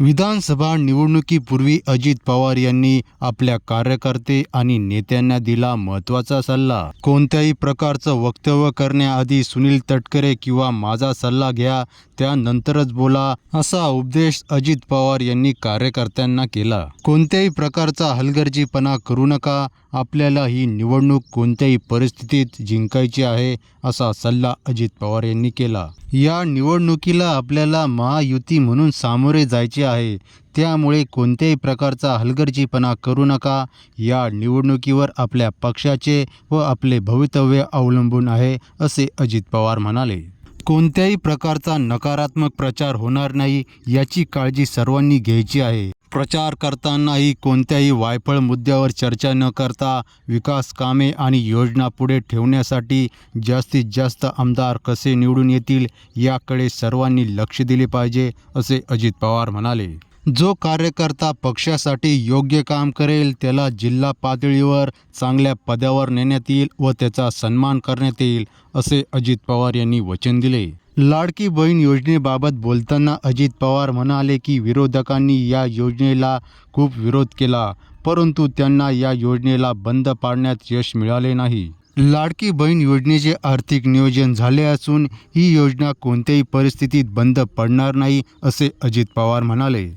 विधानसभा निवडणुकीपूर्वी अजित पवार यांनी आपल्या कार्यकर्ते आणि नेत्यांना दिला महत्त्वाचा सल्ला. कोणत्याही प्रकारचं वक्तव्य करण्याआधी सुनील तटकरे किंवा माझा सल्ला घ्या त्यानंतरच बोला असा उपदेश अजित पवार यांनी कार्यकर्त्यांना केला. कोणत्याही प्रकारचा हलगर्जीपणा करू नका आपल्याला ही निवडणूक कोणत्याही परिस्थितीत जिंकायची आहे असा सल्ला अजित पवार यांनी केला. या निवडणुकीला आपल्याला महायुती म्हणून सामोरे जायचे आहे. त्यामुळे कोणत्याही प्रकारचा हलगर्जीपणा करू नका. या निवडणुकीवर आपल्या पक्षाचे व आपले भवितव्य अवलंबून आहे असे अजित पवार म्हणाले. कोणत्याही प्रकारचा नकारात्मक प्रचार होणार नाही याची काळजी सर्वांनी घ्यायची आहे. प्रचार करतानाही कोणत्याही वायफळ मुद्द्यावर चर्चा न करता विकास कामे आणि योजना पुढे ठेवण्यासाठी जास्तीत जास्त आमदार कसे निवडून येतील याकडे सर्वांनी लक्ष दिले पाहिजे असे अजित पवार म्हणाले. जो कार्यकर्ता पक्षासाठी योग्य काम करेल त्याला जिल्हा पातळीवर चांगल्या पदावर नेण्यात येईल व त्याचा सन्मान करण्यात येईल असे अजित पवार यांनी वचन दिले. लाडकी बहीण योजनेबाबत बोलताना अजित पवार म्हणाले की विरोधकांनी या योजनेला खूप विरोध केला परंतु त्यांना या योजनेला बंद पाडण्यात यश मिळाले नाही. लाडकी बहीण योजनेचे आर्थिक नियोजन झाले असून ही योजना कोणत्याही परिस्थितीत बंद पडणार नाही असे अजित पवार म्हणाले.